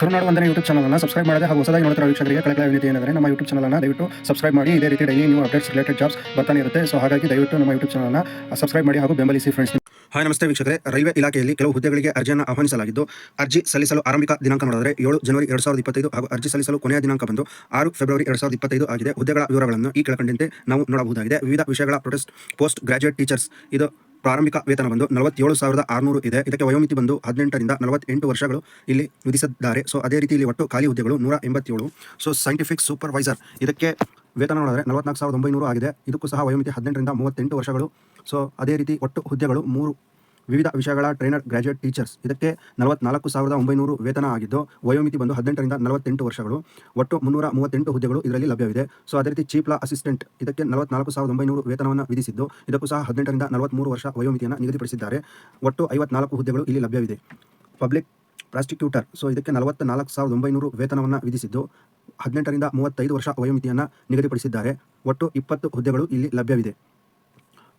ಕರುನಾಡು ಒಂದನೇ YouTube channel subscribe ಮಾಡದೆ ಹಾಗೂ ಹೊಸದಾಗಿ ನೋಡ್ತಿರೋ ವೀಕ್ಷಕರಿಗೆ ಕಳೆಕಳ ವಿನಂತಿ ಏನಂದರೆ ನಮ್ಮ ಯೂಟ್ಯೂಬ್ ಚಾನಲ್ ದಯವಿಟ್ಟು ಸಬ್ಸ್ಕ್ರೈಬ್ ಮಾಡಿ. ಇದೇ ರೀತಿ daily new updates related jobs ಬರ್ತಾನೆ ಇರುತ್ತೆ. ಸೊ ಹಾಗಾಗಿ ದಯವಿಟ್ಟು ನಮ್ಮ ಯೂಟ್ಯೂಬ್ ಚಾನಲ್ನ ಸಬ್ಸ್ಕ್ರೈಬ್ ಮಾಡಿ ಹಾಗೂ ಬೆಂಬಲಿಸಿ ಫ್ರೆಂಡ್ಸ್ ಹಾಯ್ ನಮಸ್ತೆ ವೀಕ್ಷಕರೇ. ರೈಲ್ವೆ ಇಲಾಖೆಯಲ್ಲಿ ಕೆಲವು ಹುದ್ದೆಗಳಿಗೆ ಅರ್ಜಿಯನ್ನು ಆಹ್ವಾನಿಸಲಾಗಿದ್ದು, ಅರ್ಜಿ ಸಲ್ಲಿಸಲು ಆರಂಭಿಕ ದಿನಾಂಕ ನೋಡಿದರೆ ಏಳು ಜನವರಿ ಎರಡು ಸಾವಿರದ ಇಪ್ಪತ್ತೈದು ಹಾಗೂ ಅರ್ಜಿ ಸಲ್ಲಿಸಲು ಕೊನೆಯ ದಿನಾಂಕ ಬಂದು ಆರು ಫೆಬ್ರವರಿ ಎರಡು ಸಾವಿರದ ಇಪ್ಪತ್ತೈದು ಆಗಿದೆ. ಹುದ್ದೆಗಳ ವಿವರಗಳನ್ನು ಈ ಕೆಳಕಂಡಂತೆ ನಾವು ನೋಡಬಹುದಾಗಿದೆ. ವಿವಿಧ ವಿಷಯಗಳ ಪ್ರೊಟೆಸ್ಟ್ ಪೋಸ್ಟ್ ಗ್ರಾಜುಯೇಟ್ ಟೀಚರ್ಸ್ ಇದು ಪ್ರಾರಂಭಿಕ ವೇತನ ಬಂದು ನಲವತ್ತೇಳು ಸಾವಿರದ ಆರುನೂರು ಇದೆ. ಇದಕ್ಕೆ ವಯೋಮಿತಿ ಬಂದು ಹದಿನೆಂಟರಿಂದ ನಲವತ್ತೆಂಟು ವರ್ಷಗಳು ಇಲ್ಲಿ ವಿಧಿಸಿದ್ದಾರೆ. ಸೊ ಅದೇ ರೀತಿ ಇಲ್ಲಿ ಒಟ್ಟು ಖಾಲಿ ಹುದ್ದೆಗಳು ನೂರ ಎಂಬತ್ತೇಳು. ಸೊ ಸೈಂಟಿಫಿಕ್ ಸೂಪರ್ವೈಸರ್ ಇದಕ್ಕೆ ವೇತನ ನೋಡಿದ್ರೆ ನಲವತ್ನಾಲ್ಕು ಸಾವಿರದ ಒಂಬೈನೂರು ಆಗಿದೆ. ಇದಕ್ಕೂ ಸಹ ವಯೋಮಿತಿ ಹದಿನೆಂಟರಿಂದ ಮೂವತ್ತೆಂಟು ವರ್ಷಗಳು. ಸೊ ಅದೇ ರೀತಿ ಒಟ್ಟು ಹುದ್ದೆಗಳು ಮೂರು ವಿವಿಧ ವಿಷಯಗಳ ಟ್ರೈನರ್, ಗ್ರಾಜ್ಯುಯೇಟ್ ಟೀಚರ್ಸ್. ಇದಕ್ಕೆ ನಲವತ್ನಾಲ್ಕು ಸಾವಿರದ ಒಂಬೈನೂರು ವೇತನ ಆಗಿದ್ದು, ವಯೋಮಿತಿ ಬಂದು ಹದಿನೆಂಟರಿಂದ ನಲವತ್ತೆಂಟು ವರ್ಷಗಳು. ಒಟ್ಟು ಮುನ್ನೂರ ಮೂವತ್ತೆಂಟು ಹುದ್ದೆಗಳು ಇದರಲ್ಲಿ ಲಭ್ಯವಿದೆ. ಸೊ, ಅದೇ ರೀತಿ ಚೀಫ್ ಲಾ ಅಸಿಸ್ಟೆಂಟ್ ಇದಕ್ಕೆ ನಲವತ್ನಾಲ್ಕು ಸಾವಿರದ ಒಂಬೈನೂರು ವೇತನವನ್ನು ವಿಧಿಸಿದ್ದು, ಇದಕ್ಕೂ ಸಹ ಹದಿನೆಂಟರಿಂದ ನಲವತ್ತ್ಮೂರು ವರ್ಷ ವಯೋಮಿತಿಯನ್ನು ನಿಗದಿಪಡಿಸಿದ್ದಾರೆ. ಒಟ್ಟು ಐವತ್ನಾಲ್ಕು ಹುದ್ದೆಗಳು ಇಲ್ಲಿ ಲಭ್ಯವಿದೆ. ಪಬ್ಲಿಕ್ ಪ್ರಾಸ್ಟಿಕ್ಯೂಟರ್ ಸೊ, ಇದಕ್ಕೆ ನಲವತ್ತ ನಾಲ್ಕು ಸಾವಿರದ ಒಂಬೈನೂರು ವೇತನವನ್ನು ವಿಧಿಸಿದ್ದು, ಹದಿನೆಂಟರಿಂದ ಮೂವತ್ತೈದು ವರ್ಷ ವಯೋಮಿತಿಯನ್ನು ನಿಗದಿಪಡಿಸಿದ್ದಾರೆ. ಒಟ್ಟು ಇಪ್ಪತ್ತು ಹುದ್ದೆಗಳು ಇಲ್ಲಿ ಲಭ್ಯವಿದೆ.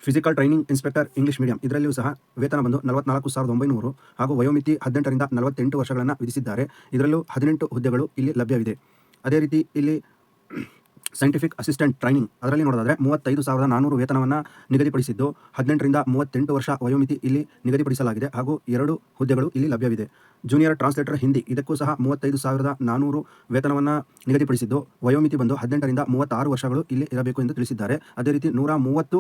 Physical training inspector English medium ಇದರಲ್ಲಿಯೂ ಸಹ ವೇತನ ಬಂದು ನಲವತ್ನಾಲ್ಕು ಸಾವಿರದ ಒಂಬೈನೂರು ಹಾಗೂ ವಯೋಮಿತಿ ಹದಿನೆಂಟರಿಂದ ನಲವತ್ತೆಂಟು ವರ್ಷಗಳನ್ನು ವಿಧಿಸಿದ್ದಾರೆ. ಇದರಲ್ಲೂ ಹದಿನೆಂಟು ಹುದ್ದೆಗಳು ಇಲ್ಲಿ ಲಭ್ಯವಿದೆ. ಅದೇ ರೀತಿ ಇಲ್ಲಿ ಸೈಂಟಿಫಿಕ್ ಅಸಿಸ್ಟೆಂಟ್ ಟ್ರೈನಿಂಗ್ ಅದರಲ್ಲಿ ನೋಡೋದಾದರೆ ಮೂವತ್ತೈದು ಸಾವಿರದ ನಾನ್ನೂರು ವೇತನವನ್ನು ನಿಗದಿಪಡಿಸಿದ್ದು, ಹದಿನೆಂಟರಿಂದ ಮೂವತ್ತೆಂಟು ವರ್ಷ ವಯೋಮಿತಿ ಇಲ್ಲಿ ನಿಗದಿಪಡಿಸಲಾಗಿದೆ ಹಾಗೂ ಎರಡು ಹುದ್ದೆಗಳು ಇಲ್ಲಿ ಲಭ್ಯವಿದೆ. ಜೂನಿಯರ್ ಟ್ರಾನ್ಸ್ಲೇಟರ್ ಹಿಂದಿ ಇದಕ್ಕೂ ಸಹ ಮೂವತ್ತೈದು ಸಾವಿರದ ನಾನ್ನೂರು ವೇತನವನ್ನು ನಿಗದಿಪಡಿಸಿದ್ದು, ವಯೋಮಿತಿ ಬಂದು ಹದಿನೆಂಟರಿಂದ ಮೂವತ್ತಾರು ವರ್ಷಗಳು ಇಲ್ಲಿ ಇರಬೇಕು ಎಂದು ತಿಳಿಸಿದ್ದಾರೆ. ಅದೇ ರೀತಿ ನೂರ ಮೂವತ್ತು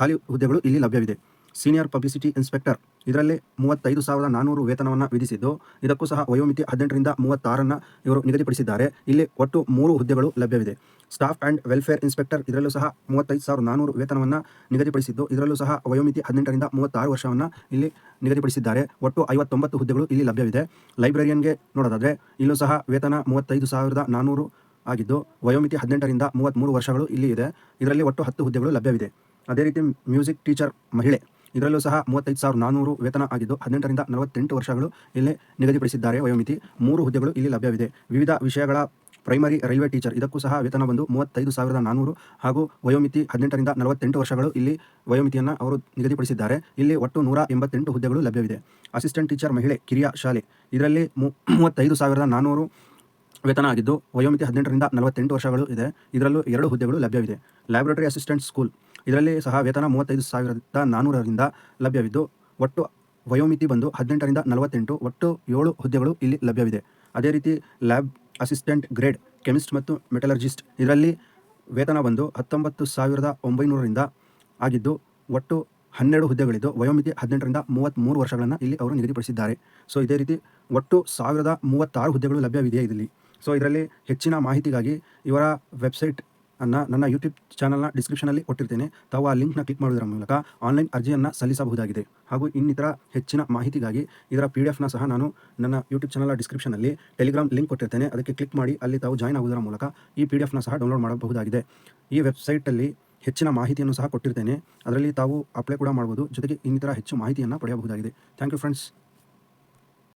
ಖಾಲಿ ಹುದ್ದೆಗಳು ಇಲ್ಲಿ ಲಭ್ಯವಿದೆ. ಸೀನಿಯರ್ ಪಬ್ಲಿಸಿಟಿ ಇನ್ಸ್ಪೆಕ್ಟರ್ ಇದರಲ್ಲಿ ಮೂವತ್ತೈದು ಸಾವಿರದ ನಾನ್ನೂರು ವೇತನವನ್ನು ವಿಧಿಸಿದ್ದು, ಇದಕ್ಕೂ ಸಹ ವಯೋಮಿತಿ ಹದಿನೆಂಟರಿಂದ ಮೂವತ್ತಾರನ್ನು ಇವರು ನಿಗದಿಪಡಿಸಿದ್ದಾರೆ. ಇಲ್ಲಿ ಒಟ್ಟು ಮೂರು ಹುದ್ದೆಗಳು ಲಭ್ಯವಿದೆ. ಸ್ಟಾಫ್ ಆ್ಯಂಡ್ ವೆಲ್ಫೇರ್ ಇನ್ಸ್ಪೆಕ್ಟರ್ ಇದರಲ್ಲೂ ಸಹ ಮೂವತ್ತೈದು ಸಾವಿರದ ನಾನ್ನೂರು ವೇತನವನ್ನು ನಿಗದಿಪಡಿಸಿದ್ದು, ಇದರಲ್ಲೂ ಸಹ ವಯೋಮಿತಿ ಹದಿನೆಂಟರಿಂದ ಮೂವತ್ತಾರು ವರ್ಷವನ್ನು ಇಲ್ಲಿ ನಿಗದಿಪಡಿಸಿದ್ದಾರೆ. ಒಟ್ಟು ಐವತ್ತೊಂಬತ್ತು ಹುದ್ದೆಗಳು ಇಲ್ಲಿ ಲಭ್ಯವಿದೆ. ಲೈಬ್ರರಿಯನ್ಗೆ ನೋಡೋದಾದರೆ ಇಲ್ಲೂ ಸಹ ವೇತನ ಮೂವತ್ತೈದು ಸಾವಿರದ ನಾನ್ನೂರು ಆಗಿದ್ದು, ವಯೋಮಿತಿ ಹದಿನೆಂಟರಿಂದ ಮೂವತ್ತ್ಮೂರು ವರ್ಷಗಳು ಇಲ್ಲಿ ಇದೆ. ಇದರಲ್ಲಿ ಒಟ್ಟು ಹತ್ತು ಹುದ್ದೆಗಳು ಲಭ್ಯವಿದೆ. ಅದೇ ರೀತಿ ಮ್ಯೂಸಿಕ್ ಟೀಚರ್ ಮಹಿಳೆ. ಇದರಲ್ಲೂ ಸಹ ಮೂವತ್ತೈದು ಸಾವಿರದ ನಾನ್ನೂರು ವೇತನ ಆಗಿದ್ದು ಹದಿನೆಂಟರಿಂದ ನಲವತ್ತೆಂಟು ವರ್ಷಗಳು ಇಲ್ಲಿ ನಿಗದಿಪಡಿಸಿದ್ದಾರೆ ವಯೋಮಿತಿ. ಮೂರು ಹುದ್ದೆಗಳು ಇಲ್ಲಿ ಲಭ್ಯವಿದೆ. ವಿವಿಧ ವಿಷಯಗಳ ಪ್ರೈಮರಿ ರೈಲ್ವೆ ಟೀಚರ್ ಇದಕ್ಕೂ ಸಹ ವೇತನ ಬಂದು ಮೂವತ್ತೈದು ಸಾವಿರದ ನಾನ್ನೂರು ಹಾಗೂ ವಯೋಮಿತಿ ಹದಿನೆಂಟರಿಂದ ನಲವತ್ತೆಂಟು ವರ್ಷಗಳು ಇಲ್ಲಿ ವಯೋಮಿತಿಯನ್ನು ಅವರು ನಿಗದಿಪಡಿಸಿದ್ದಾರೆ. ಇಲ್ಲಿ ಒಟ್ಟು ನೂರ ಎಂಬತ್ತೆಂಟು ಹುದ್ದೆಗಳು ಲಭ್ಯವಿದೆ. ಅಸಿಸ್ಟೆಂಟ್ ಟೀಚರ್ ಮಹಿಳೆ ಕಿರಿಯ ಶಾಲೆ. ಇದರಲ್ಲಿ ಮೂವತ್ತೈದು ಸಾವಿರದ ನಾನ್ನೂರು ವೇತನ ಆಗಿದ್ದು ವಯೋಮಿತಿ ಹದಿನೆಂಟರಿಂದ ನಲವತ್ತೆಂಟು ವರ್ಷಗಳು ಇದೆ. ಇದರಲ್ಲೂ ಎರಡು ಹುದ್ದೆಗಳು ಲಭ್ಯವಿದೆ. ಲ್ಯಾಬೊರೇಟರಿ ಅಸಿಸ್ಟೆಂಟ್ ಸ್ಕೂಲ್ ಇದರಲ್ಲಿ ಸಹ ವೇತನ ಮೂವತ್ತೈದು ಸಾವಿರದ ನಾನ್ನೂರರಿಂದ ಲಭ್ಯವಿದ್ದು, ಒಟ್ಟು ವಯೋಮಿತಿ ಬಂದು ಹದಿನೆಂಟರಿಂದ ನಲವತ್ತೆಂಟು, ಒಟ್ಟು ಏಳು ಹುದ್ದೆಗಳು ಇಲ್ಲಿ ಲಭ್ಯವಿದೆ. ಅದೇ ರೀತಿ ಲ್ಯಾಬ್ ಅಸಿಸ್ಟೆಂಟ್ ಗ್ರೇಡ್ ಕೆಮಿಸ್ಟ್ ಮತ್ತು ಮೆಟಲರ್ಜಿಸ್ಟ್ ಇದರಲ್ಲಿ ವೇತನ ಬಂದು ಹತ್ತೊಂಬತ್ತು ಸಾವಿರದ ಒಂಬೈನೂರರಿಂದ ಆಗಿದ್ದು, ಒಟ್ಟು ಹನ್ನೆರಡು ಹುದ್ದೆಗಳಿದ್ದು ವಯೋಮಿತಿ ಹದಿನೆಂಟರಿಂದ ಮೂವತ್ತ್ಮೂರು ವರ್ಷಗಳನ್ನು ಇಲ್ಲಿ ಅವರು ನಿಗದಿಪಡಿಸಿದ್ದಾರೆ. ಸೊ ಇದೇ ರೀತಿ ಒಟ್ಟು ಸಾವಿರದ ಮೂವತ್ತಾರು ಹುದ್ದೆಗಳು ಲಭ್ಯವಿದೆ ಇದರಲ್ಲಿ. ಸೊ ಇದರಲ್ಲಿ ಹೆಚ್ಚಿನ ಮಾಹಿತಿಗಾಗಿ ಇವರ ವೆಬ್ಸೈಟ್ ಅನ್ನು ನನ್ನ ಯೂಟ್ಯೂಬ್ ಚಾನಲ್ನ ಡಿಸ್ಕ್ರಿಪ್ಷನಲ್ಲಿ ಕೊಟ್ಟಿರ್ತೇನೆ. ತಾವು ಆ ಲಿಂಕ್ನ ಕ್ಲಿಕ್ ಮಾಡೋದರ ಮೂಲಕ ಆನ್ಲೈನ್ ಅರ್ಜಿಯನ್ನು ಸಲ್ಲಿಸಬಹುದಾಗಿದೆ. ಹಾಗೂ ಇನ್ನಿತರ ಹೆಚ್ಚಿನ ಮಾಹಿತಿಗಾಗಿ ಇದರ ಪಿ ಡಿ ಎಫ್ನ ಸಹ ನಾನು ನನ್ನ ಯೂಟ್ಯೂಬ್ ಚಾನಲ್ನ ಡಿಸ್ಕ್ರಿಪ್ಷನಲ್ಲಿ ಟೆಲಿಗ್ರಾಮ್ ಲಿಂಕ್ ಕೊಟ್ಟಿರ್ತೇನೆ. ಅದಕ್ಕೆ ಕ್ಲಿಕ್ ಮಾಡಿ ಅಲ್ಲಿ ತಾವು ಜಾಯ್ನ್ ಆಗುವುದರ ಮೂಲಕ ಈ ಪಿ ಡಿ ಎಫ್ನ ಸಹ ಡೌನ್ಲೋಡ್ ಮಾಡಬಹುದಾಗಿದೆ. ಈ ವೆಬ್ಸೈಟಲ್ಲಿ ಹೆಚ್ಚಿನ ಮಾಹಿತಿಯನ್ನು ಸಹ ಕೊಟ್ಟಿರ್ತೇನೆ. ಅದರಲ್ಲಿ ತಾವು ಅಪ್ಲೈ ಕೂಡ ಮಾಡ್ಬೋದು. ಜೊತೆಗೆ ಇನ್ನಿತರ ಹೆಚ್ಚು ಮಾಹಿತಿಯನ್ನು ಪಡೆಯಬಹುದಾಗಿದೆ. Thank you friends